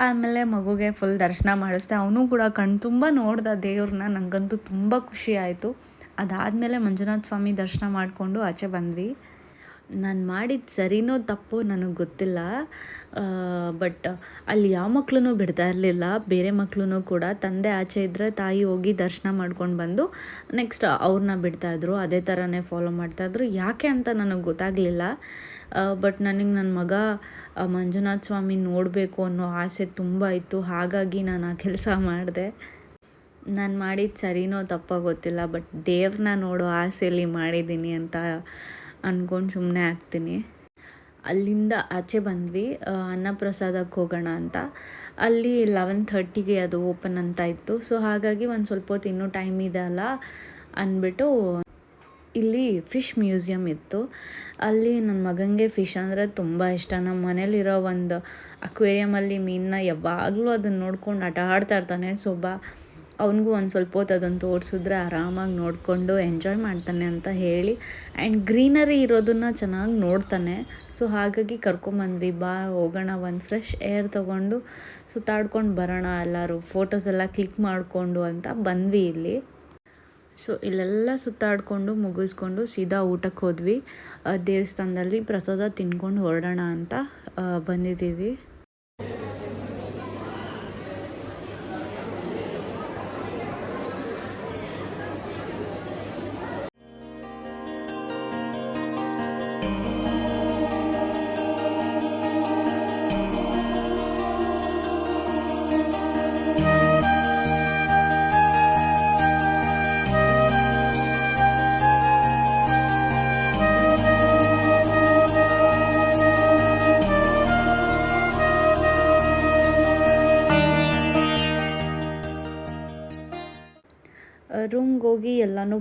ಆಮೇಲೆ ಮಗುಗೆ ಫುಲ್ ದರ್ಶನ ಮಾಡಿಸ್ದೆ. ಅವನು ಕೂಡ ಕಣ್ ತುಂಬ ನೋಡ್ದ ದೇವ್ರನ್ನ ನನಗಂತೂ ತುಂಬ ಖುಷಿ ಆಯಿತು. ಅದಾದಮೇಲೆ ಮಂಜುನಾಥ ಸ್ವಾಮಿ ದರ್ಶನ ಮಾಡಿಕೊಂಡು ಆಚೆ ಬಂದ್ವಿ. ನಾನು ಮಾಡಿದ ಸರಿನೋ ತಪ್ಪೋ ನನಗೆ ಗೊತ್ತಿಲ್ಲ. ಬಟ್ ಅಲ್ಲಿ ಯಾವ ಮಕ್ಕಳೂ ಬಿಡ್ತಾ ಇರಲಿಲ್ಲ. ಬೇರೆ ಮಕ್ಕಳು ಕೂಡ. ತಂದೆ ಆಚೆ ಇದ್ದರೆ ತಾಯಿ ಹೋಗಿ ದರ್ಶನ ಮಾಡ್ಕೊಂಡು ಬಂದು ನೆಕ್ಸ್ಟ್ ಅವ್ರನ್ನ ಬಿಡ್ತಾಯಿದ್ರು ಅದೇ ಥರನೇ ಫಾಲೋ ಮಾಡ್ತಾಯಿದ್ರು ಯಾಕೆ ಅಂತ ನನಗೆ ಗೊತ್ತಾಗಲಿಲ್ಲ. ಬಟ್ ನನಗೆ ನನ್ನ ಮಗ ಮಂಜುನಾಥ ಸ್ವಾಮಿ ನೋಡಬೇಕು ಅನ್ನೋ ಆಸೆ ತುಂಬ ಇತ್ತು. ಹಾಗಾಗಿ ನಾನು ಆ ಕೆಲಸ ಮಾಡಿದೆ. ನಾನು ಮಾಡಿದ ಸರಿನೋ ತಪ್ಪ ಗೊತ್ತಿಲ್ಲ. ಬಟ್ ದೇವ್ರನ್ನ ನೋಡೋ ಆಸೆಯಲ್ಲಿ ಮಾಡಿದ್ದೀನಿ ಅಂತ ಅಂದ್ಕೊಂಡು ಸುಮ್ಮನೆ ಆಗ್ತೀನಿ ಅಲ್ಲಿಂದ ಆಚೆ ಬಂದ್ವಿ. ಅನ್ನಪ್ರಸಾದಕ್ಕೆ ಹೋಗೋಣ ಅಂತ. ಅಲ್ಲಿ ಲೆವೆನ್ ಥರ್ಟಿಗೆ ಅದು ಓಪನ್ ಅಂತ ಇತ್ತು. ಸೊ ಹಾಗಾಗಿ ಒಂದು ಸ್ವಲ್ಪ ಹೊತ್ತು ಇನ್ನೂ ಟೈಮ್ ಇದೆ ಅಲ್ಲ ಅಂದ್ಬಿಟ್ಟು ಇಲ್ಲಿ ಫಿಶ್ ಮ್ಯೂಸಿಯಮ್ ಇತ್ತು. ಅಲ್ಲಿ ನನ್ನ ಮಗನಿಗೆ ಫಿಶ್ ಅಂದರೆ ತುಂಬ ಇಷ್ಟ. ನಮ್ಮ ಮನೇಲಿರೋ ಒಂದು ಅಕ್ವೇರಿಯಮಲ್ಲಿ ಮೀನನ್ನ ಯಾವಾಗಲೂ ಅದನ್ನು ನೋಡ್ಕೊಂಡು ಆಟ ಆಡ್ತಾ ಇರ್ತಾನೆ ಸೊ ಬಾ ಅವನಿಗೂ ಒಂದು ಸ್ವಲ್ಪ ಹೊತ್ತು ಅದನ್ನು ತೋರಿಸಿದ್ರೆ ಆರಾಮಾಗಿ ನೋಡಿಕೊಂಡು ಎಂಜಾಯ್ ಮಾಡ್ತಾನೆ ಅಂತ ಹೇಳಿ. ಆ್ಯಂಡ್ ಗ್ರೀನರಿ ಇರೋದನ್ನು ಚೆನ್ನಾಗಿ ನೋಡ್ತಾನೆ. ಸೊ ಹಾಗಾಗಿ ಕರ್ಕೊಂಬಂದ್ವಿ. ಬಾ, ಹೋಗೋಣ, ಒಂದು ಫ್ರೆಶ್ ಏರ್ ತೊಗೊಂಡು ಸುತ್ತಾಡ್ಕೊಂಡು ಬರೋಣ ಎಲ್ಲರೂ. ಫೋಟೋಸ್ ಎಲ್ಲ ಕ್ಲಿಕ್ ಮಾಡಿಕೊಂಡು ಅಂತ ಬಂದ್ವಿ ಇಲ್ಲಿ. ಸೊ ಇಲ್ಲೆಲ್ಲ ಸುತ್ತಾಡಿಕೊಂಡು ಮುಗಿಸ್ಕೊಂಡು ಸೀದಾ ಊಟಕ್ಕೆ ಹೋದ್ವಿ. ದೇವಸ್ಥಾನದಲ್ಲಿ ಪ್ರಸಾದ ತಿನ್ಕೊಂಡು ಹೊರಡೋಣ ಅಂತ ಬಂದಿದ್ದೀವಿ.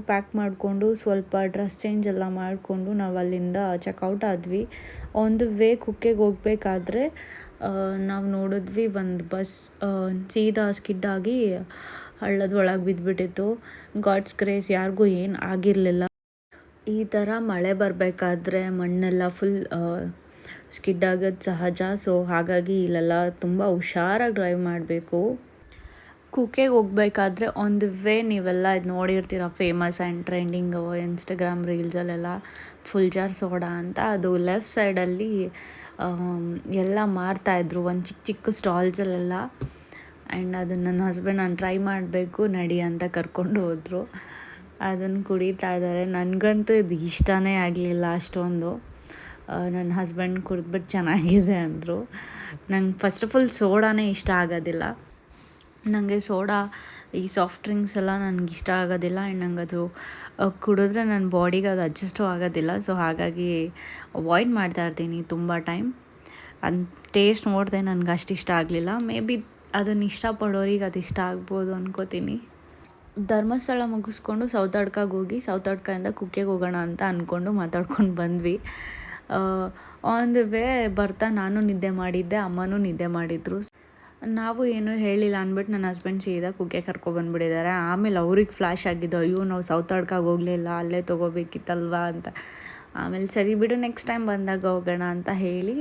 ಪ್ಯಾಕ್ ಮಾಡಿಕೊಂಡು ಸ್ವಲ್ಪ ಡ್ರೆಸ್ ಚೇಂಜ್ ಎಲ್ಲ ಮಾಡಿಕೊಂಡು ನಾವು ಅಲ್ಲಿಂದ ಚೆಕ್ಔಟ್ ಆದ್ವಿ. ಆನ್ ದ ವೇ ಕುಕ್ಕೆಗೆ ಹೋಗ್ಬೇಕಾದ್ರೆ ನಾವು ನೋಡಿದ್ವಿ ಒಂದು ಬಸ್ ಸೀದಾ ಸ್ಕಿಡ್ ಆಗಿ ಹಳ್ಳದ ಒಳಗೆ ಬಿದ್ದುಬಿಟ್ಟಿತ್ತು ಗಾಡ್ಸ್ ಕ್ರೇಸ್ ಯಾರಿಗೂ ಏನು ಆಗಿರಲಿಲ್ಲ. ಈ ಥರ ಮಳೆ ಬರಬೇಕಾದ್ರೆ ಮಣ್ಣೆಲ್ಲ ಫುಲ್ ಸ್ಕಿಡ್ ಆಗೋದು ಸಹಜ. ಸೊ ಹಾಗಾಗಿ ಇಲ್ಲೆಲ್ಲ ತುಂಬ ಹುಷಾರಾಗಿ ಡ್ರೈವ್ ಮಾಡಬೇಕು. ಕುಕ್ಕೆಗೆ ಹೋಗ್ಬೇಕಾದ್ರೆ ಆನ್ ವೇ ನೀವೆಲ್ಲ ಇದು ನೋಡಿರ್ತೀರ ಫೇಮಸ್ ಆ್ಯಂಡ್ ಟ್ರೆಂಡಿಂಗ್ ಇನ್ಸ್ಟಾಗ್ರಾಮ್ ರೀಲ್ಸಲ್ಲೆಲ್ಲ ಫುಲ್ ಜಾರ್ ಸೋಡಾ ಅಂತ. ಅದು ಲೆಫ್ಟ್ ಸೈಡಲ್ಲಿ ಎಲ್ಲ ಮಾರ್ತಾಯಿದ್ರು ಒಂದು ಚಿಕ್ಕ ಚಿಕ್ಕ ಸ್ಟಾಲ್ಸಲ್ಲೆಲ್ಲ ಆ್ಯಂಡ್ ಅದನ್ನು ನನ್ನ ಹಸ್ಬೆಂಡ್ ನಾನು ಟ್ರೈ ಮಾಡಬೇಕು, ನಡಿ ಅಂತ ಕರ್ಕೊಂಡು ಹೋದರು. ಅದನ್ನು ಕುಡಿತಾ ಇದ್ದಾರೆ ನನಗಂತೂ ಇದು ಇಷ್ಟನೇ ಆಗಲಿಲ್ಲ ಅಷ್ಟೊಂದು. ನನ್ನ ಹಸ್ಬೆಂಡ್ ಕುಡಿದ್ಬಿಟ್ಟು ಚೆನ್ನಾಗಿದೆ ಅಂದರು. ನಂಗೆ ಫಸ್ಟ್ ಆಫ್ ಆಲ್ ಸೋಡಾನೇ ಇಷ್ಟ ಆಗೋದಿಲ್ಲ. ನನಗೆ ಸೋಡಾ, ಈ ಸಾಫ್ಟ್ ಡ್ರಿಂಕ್ಸ್ ಎಲ್ಲ ನನಗೆ ಇಷ್ಟ ಆಗೋದಿಲ್ಲ. ಆ್ಯಂಡ್ ನಂಗೆ ಅದು ಕುಡಿದ್ರೆ ನನ್ನ ಬಾಡಿಗೆ ಅದು ಅಡ್ಜಸ್ಟು ಆಗೋದಿಲ್ಲ. ಸೊ ಹಾಗಾಗಿ ಅವಾಯ್ಡ್ ಮಾಡ್ತಾ ಇರ್ತೀನಿ ತುಂಬ ಟೈಮ್ ಅದು ಟೇಸ್ಟ್ ನೋಡಿದೆ ನನಗೆ ಅಷ್ಟು ಇಷ್ಟ ಆಗಲಿಲ್ಲ. ಮೇ ಬಿ ಅದನ್ನು ಇಷ್ಟಪಡೋರಿಗೆ ಅದು ಇಷ್ಟ ಆಗ್ಬೋದು ಅನ್ಕೋತೀನಿ. ಧರ್ಮಸ್ಥಳ ಮುಗಿಸ್ಕೊಂಡು ಸೌತಾಡ್ಕಾಗೆ ಹೋಗಿ ಸೌತಾಡ್ಕಿಂದ ಕುಕ್ಕೆಗೆ ಹೋಗೋಣ ಅಂತ ಅಂದ್ಕೊಂಡು ಮಾತಾಡ್ಕೊಂಡು ಬಂದ್ವಿ. ಆನ್ ದ ವೇ ಬರ್ತಾ ನಾನು ನಿದ್ದೆ ಮಾಡಿದ್ದೆ, ಅಮ್ಮನೂ ನಿದ್ದೆ ಮಾಡಿದ್ರು. ನಾವು ಏನೂ ಹೇಳಿಲ್ಲ ಅಂದ್ಬಿಟ್ಟು ನನ್ನ ಹಸ್ಬೆಂಡ್ ಸೀದಾ ಕುಕ್ಕೆ ಕರ್ಕೊಬಂದ್ಬಿಟ್ಟಿದ್ದಾರೆ ಆಮೇಲೆ ಅವ್ರಿಗೆ ಫ್ಲ್ಯಾಶ್ ಆಗಿದ್ದು, ಅಯ್ಯೋ, ನಾವು ಸೌತ್ ಸೌತಾಡ್ಕಾಗೆ ಹೋಗಲಿಲ್ಲ, ಅಲ್ಲೇ ತೊಗೋಬೇಕಿತ್ತಲ್ವಾ? ಅಂತ. ಆಮೇಲೆ, ಸರಿ ಬಿಡು ನೆಕ್ಸ್ಟ್ ಟೈಮ್ ಬಂದಾಗ ಹೋಗೋಣ, ಅಂತ ಹೇಳಿ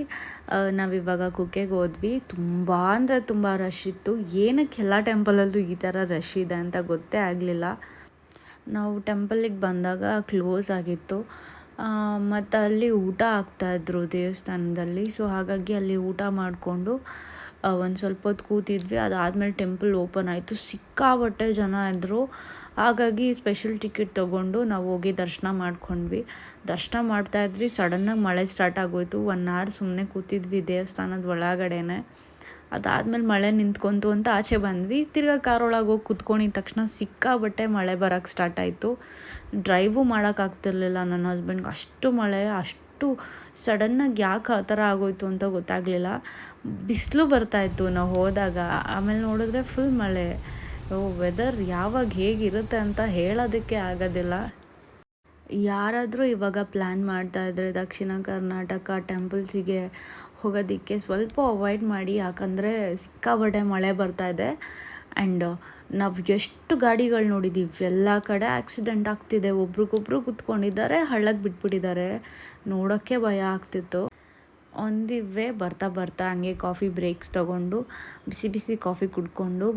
ನಾವಿವಾಗ ಕುಕ್ಕೆಗೆ ಹೋದ್ವಿ. ತುಂಬ ಅಂದರೆ ತುಂಬ ರಶ್ ಇತ್ತು. ಏನಕ್ಕೆ ಎಲ್ಲ ಟೆಂಪಲಲ್ಲೂ ಈ ಥರ ರಶ್ ಇದೆ ಅಂತ ಗೊತ್ತೇ ಆಗಲಿಲ್ಲ. ನಾವು ಟೆಂಪಲಿಗೆ ಬಂದಾಗ ಕ್ಲೋಸ್ ಆಗಿತ್ತು. ಮತ್ತು ಅಲ್ಲಿ ಊಟ ಆಗ್ತಾಯಿದ್ರು ದೇವಸ್ಥಾನದಲ್ಲಿ. ಸೊ ಹಾಗಾಗಿ ಅಲ್ಲಿ ಊಟ ಮಾಡಿಕೊಂಡು ಒಂದು ಸ್ವಲ್ಪ ಹೊತ್ತು ಕೂತಿದ್ವಿ. ಅದಾದಮೇಲೆ ಟೆಂಪಲ್ ಓಪನ್ ಆಯಿತು. ಸಿಕ್ಕಾಬಟ್ಟೆ ಜನ ಇದ್ದರು ಹಾಗಾಗಿ ಸ್ಪೆಷಲ್ ಟಿಕೆಟ್ ತೊಗೊಂಡು ನಾವು ಹೋಗಿ ದರ್ಶನ ಮಾಡ್ಕೊಂಡ್ವಿ. ದರ್ಶನ ಮಾಡ್ತಾ ಇದ್ವಿ. ಸಡನ್ನಾಗಿ ಮಳೆ ಸ್ಟಾರ್ಟ್ ಆಗೋಯ್ತು. ಒನ್ ಅವರ್ ಸುಮ್ಮನೆ ಕೂತಿದ್ವಿ ದೇವಸ್ಥಾನದ ಒಳಗಡೆನೆ. ಅದಾದಮೇಲೆ ಮಳೆ ನಿಂತ್ಕೊಂತು ಅಂತ ಆಚೆ ಬಂದ್ವಿ. ತಿರ್ಗಾ ಕಾರೊಳಗೆ ಹೋಗಿ ಕುತ್ಕೊಂಡಿದ್ದ ತಕ್ಷಣ ಸಿಕ್ಕಾಬಟ್ಟೆ ಮಳೆ ಬರೋಕ್ಕೆ ಸ್ಟಾರ್ಟ್ ಆಯಿತು. ಡ್ರೈವು ಮಾಡೋಕ್ಕಾಗ್ತಿರ್ಲಿಲ್ಲ ನನ್ನ ಹಸ್ಬೆಂಡ್ಗೆ ಅಷ್ಟು ಮಳೆ, ಅಷ್ಟು ಅಷ್ಟು ಸಡನ್ನಾಗಿ ಯಾಕೆ ಆ ಥರ ಆಗೋಯ್ತು ಅಂತ ಗೊತ್ತಾಗಲಿಲ್ಲ. ಬಿಸಿಲು ಬರ್ತಾಯಿತ್ತು ನಾವು ಹೋದಾಗ. ಆಮೇಲೆ ನೋಡಿದ್ರೆ ಫುಲ್ ಮಳೆ. ವೆದರ್ ಯಾವಾಗ ಹೇಗಿರುತ್ತೆ ಅಂತ ಹೇಳೋದಕ್ಕೆ ಆಗೋದಿಲ್ಲ. ಯಾರಾದರೂ ಇವಾಗ ಪ್ಲ್ಯಾನ್ ಮಾಡ್ತಾ ಇದ್ದರೆ ದಕ್ಷಿಣ ಕರ್ನಾಟಕ ಟೆಂಪಲ್ಸಿಗೆ ಹೋಗೋದಕ್ಕೆ ಸ್ವಲ್ಪ ಅವಾಯ್ಡ್ ಮಾಡಿ. ಯಾಕಂದರೆ ಸಿಕ್ಕಾಪಟ್ಟೆ ಮಳೆ ಬರ್ತಾ ಇದೆ. ಆ್ಯಂಡ್ ನಾವು ಎಷ್ಟು ಗಾಡಿಗಳು ನೋಡಿದ್ದೀವಿ ಎಲ್ಲ ಕಡೆ ಆಕ್ಸಿಡೆಂಟ್ ಆಗ್ತಿದೆ. ಒಬ್ರಿಗೊಬ್ರು ಕುತ್ಕೊಂಡಿದ್ದಾರೆ. ಹಳ್ಳಕ್ಕೆ ಬಿಟ್ಬಿಟ್ಟಿದ್ದಾರೆ. ನೋಡೋಕ್ಕೆ ಭಯ ಆಗ್ತಿತ್ತು. ಆನ್ ದಿ ವೇ ಬರ್ತಾ ಬರ್ತಾ ಹಂಗೆ ಕಾಫಿ ಬ್ರೇಕ್ಸ್ ತಗೊಂಡು ಬಿಸಿ ಬಿಸಿ ಕಾಫಿ ಕುಡ್ಕೊಂಡು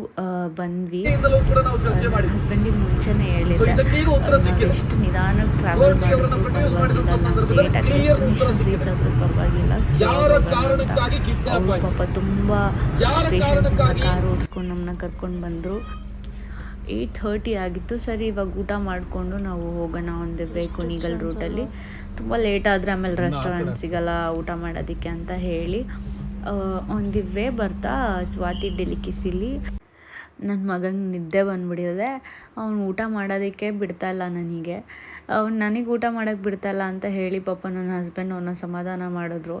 ಬಂದ್ವಿ. ಹಸ್ಬೆಂಡಿಗೆ ಮುಂಚೆನೇ ಹೇಳಿದ್ದೆ. ಎಷ್ಟು ನಿಧಾನಕ್ಕೆ ಟ್ರಾವೆಲ್ ಮಾಡಿದ್ರು ಪರವಾಗಿಲ್ಲ. ಪಾಪ ತುಂಬ ಕಾರ್ ಓಡಿಸ್ಕೊಂಡು ನಮ್ಮನ್ನ ಕರ್ಕೊಂಡು ಬಂದರು. ಏಯ್ಟ್ ಥರ್ಟಿ ಆಗಿತ್ತು. ಸರಿ ಇವಾಗ ಊಟ ಮಾಡಿಕೊಂಡು ನಾವು ಹೋಗೋಣ ಒಂದು ವೇ ಕುಣಿಗಲ್ ರೂಟಲ್ಲಿ ತುಂಬ ಲೇಟ್ ಆದರೆ ಆಮೇಲೆ ರೆಸ್ಟೋರೆಂಟ್ ಸಿಗಲ್ಲ ಊಟ ಮಾಡೋದಕ್ಕೆ ಅಂತ ಹೇಳಿ ಆನ್ ದಿ ವೇ ಬರ್ತಾ ಸ್ವಾತಿ ಡೆಲಿಕಿಸಿಲಿ. ನನ್ನ ಮಗಂಗೆ ನಿದ್ದೆ ಬಂದ್ಬಿಟ್ಟಿದೆ. ಅವ್ನು ಊಟ ಮಾಡೋದಕ್ಕೆ ಬಿಡ್ತಾಯಿಲ್ಲ ನನಗೆ. ಅವ್ನು ನನಗೆ ಊಟ ಮಾಡೋಕ್ಕೆ ಬಿಡ್ತಾಯಿಲ್ಲ ಅಂತ ಹೇಳಿ ಪಾಪ ನನ್ನ ಹಸ್ಬೆಂಡ್ ಅವನ ಸಮಾಧಾನ ಮಾಡಿದ್ರು.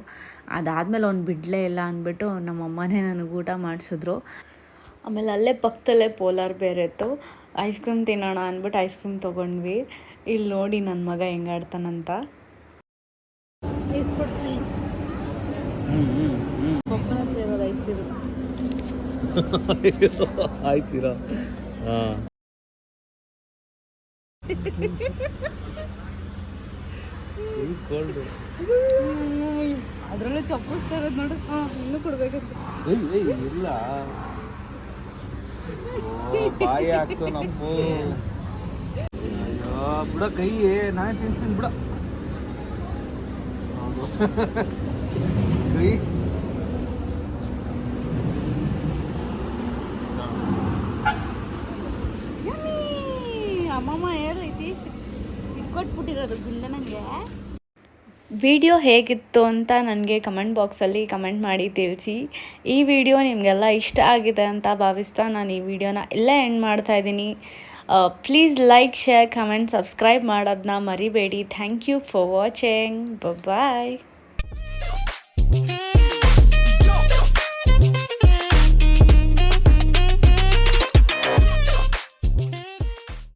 ಅದಾದಮೇಲೆ ಅವ್ನು ಬಿಡಲೇ ಇಲ್ಲ ಅಂದ್ಬಿಟ್ಟು ನಮ್ಮ ಅಮ್ಮನೇ ನನಗೆ ಊಟ ಮಾಡಿಸಿದ್ರು. ಆಮೇಲೆ ಅಲ್ಲೇ ಪಕ್ಕದಲ್ಲೇ ಪೋಲಾರ್ ಬೇರೆ ಇತ್ತು. ಐಸ್ ಕ್ರೀಮ್ ತಿನ್ನೋಣ ಅಂದ್ಬಿಟ್ಟು ಐಸ್ ಕ್ರೀಮ್ ತೊಗೊಂಡ್ವಿ. ಇಲ್ಲಿ ನೋಡಿ ನನ್ನ ಮಗ ಹೆಂಗೆ ಆಡ್ತಾನಂತ. ಇಸ್ಕೊಡ್ತೀನಿ ಕೊಕೊನಟ್ ಇರೋದು ಐಸ್ ಕ್ರೀಮ್ ಆಯ್ತೀರಾ ಹಾಂ ಕೋಲ್ಡ್ ಅದರಲ್ಲೂ ಚಪ್ಪಿಸ್ತಾ ಇರೋದು ನೋಡು. ಹಾಂ ಇನ್ನೂ ಕೊಡ್ಬೇಕಂತ. ಇಲ್ಲ. ಬಾಯಿ ಆಗ್ತು ನಮ್ಮು. ಅಯ್ಯೋ, ಬಿಡ ಕೈ ನಾನೇ ತಿನ್ಸ್ತೀನಿ, ಬಿಡ. ಕೈ. ಅಮ್ಮಮ್ಮ ಹೇಳೈತಿ ಕೊಟ್ಬಿಟ್ಟಿರೋದು ಗುಂಡ ನನಗೆ ವಿಡಿಯೋ ಹೇಗಿತ್ತು ಅಂತ ನನಗೆ ಕಮೆಂಟ್ ಬಾಕ್ಸಲ್ಲಿ ಕಮೆಂಟ್ ಮಾಡಿ ತಿಳಿಸಿ. ಈ ವಿಡಿಯೋ ನಿಮಗೆಲ್ಲ ಇಷ್ಟ ಆಗಿದೆ ಅಂತ ಭಾವಿಸ್ತಾ ನಾನು ಈ ವಿಡಿಯೋನ ಇಲ್ಲೇ ಎಂಡ್ ಮಾಡ್ತಾ ಇದ್ದೀನಿ. Please like, share, comment, subscribe ಮಾಡೋದನ್ನ ಮರಿಬೇಡಿ. Thank you for watching. Bye.